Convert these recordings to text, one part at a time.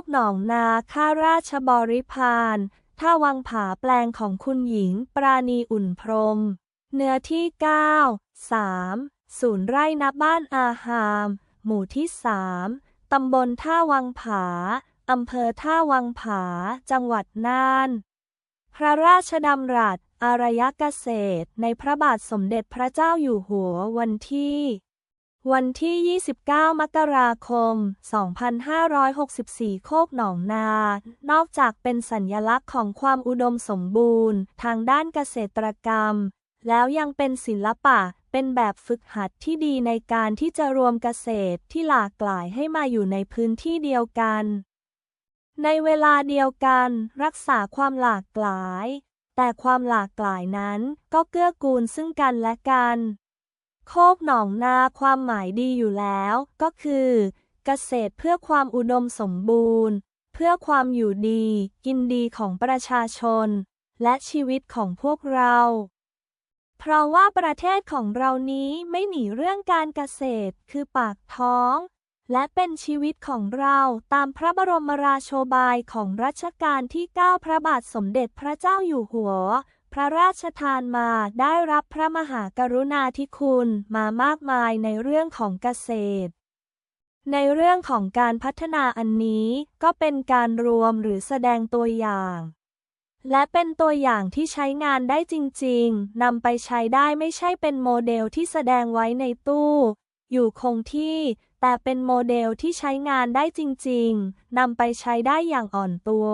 กหนองนาข้าราชบริพารท่าวังผาแปลงของคุณหญิง ปราณีอุ่นพรม เนื้อที่ 9 3 ศูนย์ไร่นับบ้านอาหาม หมู่ที่ 3 ตำบลท่าวังผา อำเภอท่าวังผา จังหวัดน่าน พระราชดำรัสอารยเกษตร ในพระบาทสมเด็จพระเจ้าอยู่หัววันที่ วันที่ 29 มกราคม 2564 โคกหนองนา นอกจากเป็นสัญลักษณ์ของความอุดมสมบูรณ์ ทางด้านเกษตรกรรม แล้วยังเป็นศิลปะ เป็นแบบฝึกหัดที่ดีในการที่จะรวมเกษตรที่หลากหลายให้มาอยู่ในพื้นที่เดียวกัน ในเวลาเดียวกัน รักษาความหลากหลาย แต่ความหลากหลายนั้นก็เกื้อกูลซึ่งกันและกัน โคกหนองนาความหมายดีอยู่แล้ว ก็คือ เกษตรเพื่อความอุดมสมบูรณ์ เพื่อความอยู่ดี กินดีของประชาชน และชีวิตของพวกเรา เพราะว่าประเทศของเรานี้ไม่หนีเรื่องการเกษตรคือปากท้อง และเป็นชีวิตของเราตามพระบรมราโชบายของรัชกาลที่ 9 พระบาทสมเด็จพระเจ้าอยู่หัว พระราชทานมาได้รับพระมหากรุณาธิคุณมามากมายในเรื่องของเกษตร ในเรื่องของการพัฒนาอันนี้ก็เป็นการรวมหรือแสดงตัวอย่าง และเป็นตัวอย่างที่ใช้งานได้จริงๆนำไปใช้ได้ไม่ใช่เป็นโมเดลที่แสดงไว้ในตู้ อยู่คงที่ แต่เป็นโมเดลที่ใช้งานได้จริงๆนำไปใช้ได้อย่างอ่อนตัว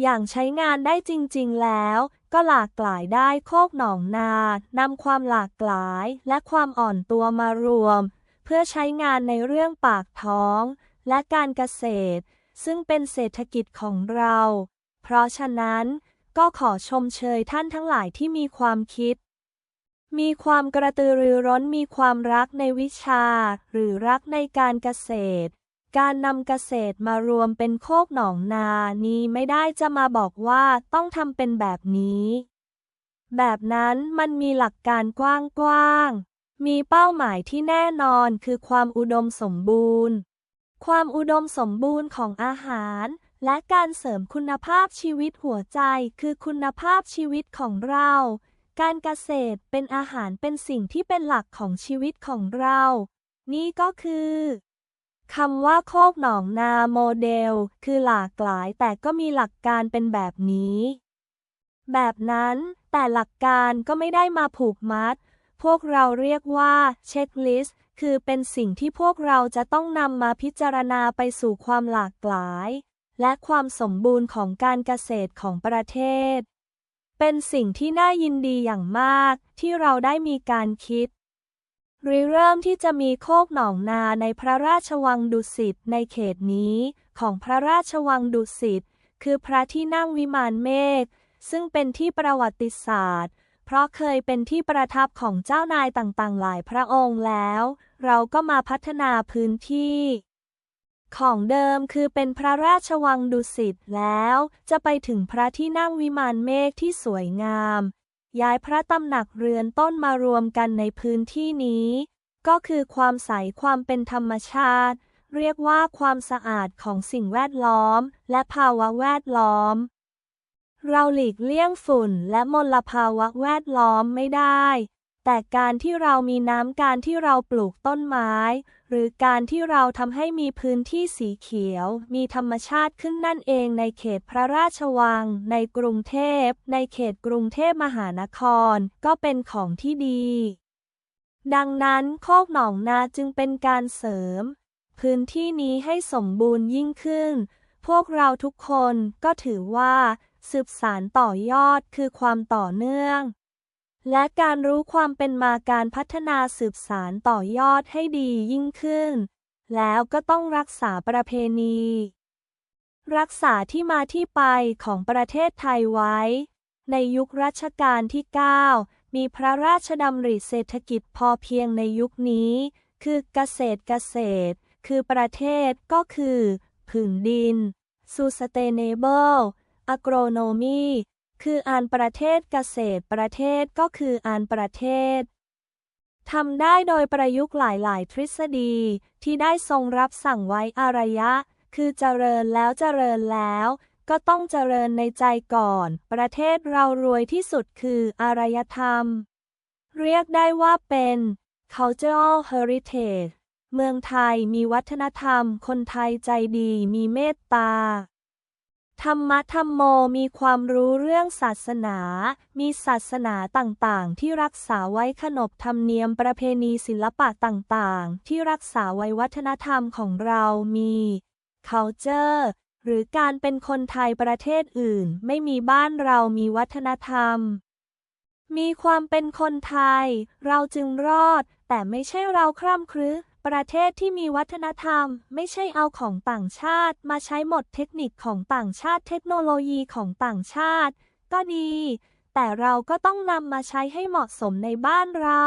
อย่างใช้งานได้จริง ๆ แล้ว ก็หลากหลายได้โคกหนองนานำความหลากหลายและความอ่อนตัวมารวม เพื่อใช้งานในเรื่องปากท้อง และการเกษตร ซึ่งเป็นเศรษฐกิจของเรา เพราะฉะนั้นก็ขอชมเชยท่านทั้งหลายที่มีความคิด มีความกระตือรือร้นมีความรักในวิชา หรือรักในการเกษตร การนำเกษตรมารวมเป็นโคกหนองนานี้ไม่ได้จะมาบอกว่าต้องทำเป็นแบบนี้ แบบนั้นมันมีหลักการกว้างๆ มีเป้าหมายที่แน่นอนคือความอุดมสมบูรณ์ ความอุดมสมบูรณ์ของอาหาร และการเสริมคุณภาพชีวิตหัวใจคือคุณภาพชีวิตของเรา การเกษตรเป็นอาหารเป็นสิ่งที่เป็นหลักของชีวิตของเรา นี่ก็คือ คำว่าโคกหนองนาโมเดล คือหลากหลายแต่ก็มีหลักการเป็นแบบนี้ แบบนั้น แต่หลักการก็ไม่ได้มาผูกมัด พวกเราเรียกว่าเช็คลิสต์คือเป็นสิ่งที่พวกเราจะต้องนำมาพิจารณาไปสู่ความหลากหลาย และความสมบูรณ์ของการเกษตรของประเทศ เป็นสิ่งที่น่ายินดีอย่างมากที่เราได้มีการคิด ริเริ่มที่จะมีโคกหนองนาในพระราชวังดุสิตในเขตนี้ของพระราชวังดุสิตคือพระที่นั่งวิมานเมฆซึ่งเป็นที่ประวัติศาสตร์ เพราะเคยเป็นที่ประทับของเจ้านายต่างๆ หลายพระองค์แล้ว เราก็มาพัฒนาพื้นที่ ของเดิมคือเป็นพระราชวังดุสิตแล้ว จะไปถึงพระที่นั่งวิมานเมฆที่สวยงาม ย้ายพระตำหนักเรือนต้นมารวมกันในพื้นที่นี้ ก็คือความใสความเป็นธรรมชาติ เรียกว่าความสะอาดของสิ่งแวดล้อม และภาวะแวดล้อม เราหลีกเลี่ยงฝุ่นและมลภาวะแวดล้อมไม่ได้ แต่การที่เรามีน้ำการที่เราปลูกต้นไม้ หรือการที่เราทำให้มีพื้นที่สีเขียว มีธรรมชาติขึ้นนั่นเองในเขตพระราชวัง ในกรุงเทพ ในเขตกรุงเทพมหานคร ก็เป็นของที่ดี ดังนั้นโคกหนองนาจึงเป็นการเสริม พื้นที่นี้ให้สมบูรณ์ยิ่งขึ้น พวกเราทุกคนก็ถือว่า สืบสารต่อยอดคือความต่อเนื่อง และการรู้ความเป็นมาการพัฒนาสืบสารต่อยอดให้ดียิ่งขึ้น แล้วก็ต้องรักษาประเพณี รักษาที่มาที่ไปของประเทศไทยไว้ ในยุครัชกาลที่ 9 มีพระราชดำริเศรษฐกิจพอเพียงในยุคนี้ คือเกษตรเกษตร คือประเทศก็คือ ผืนดิน sustainable agronomy คืออ่านประเทศเกษตรประเทศก็คืออ่านประเทศทำได้โดยประยุกต์หลาย ๆ ทฤษฎีที่ได้ทรงรับสั่งไว้อารยะ คือเจริญแล้วเจริญแล้ว ก็ต้องเจริญในใจก่อน ประเทศเรารวยที่สุดคืออารยธรรม เรียกได้ว่าเป็น cultural heritage เมืองไทยมีวัฒนธรรม คนไทยใจดีมีเมตตา ธรรมะธรรมโมมีความรู้เรื่องศาสนา มีศาสนาต่างๆ ที่รักษาไว้ขนบธรรมเนียมประเพณีศิลปะต่างๆ ที่รักษาไว้วัฒนธรรมของเรามี culture หรือการเป็นคนไทยประเทศอื่น ไม่มีบ้านเรามีวัฒนธรรม มีความเป็นคนไทย เราจึงรอด แต่ไม่ใช่เราคร่ำครึ ประเทศที่มีวัฒนธรรม ไม่ใช่เอาของต่างชาติ มาใช้หมดเทคนิคของต่างชาติเทคโนโลยีของต่างชาติ ก็ดี แต่เราก็ต้องนำมาใช้ให้เหมาะสมในบ้านเรา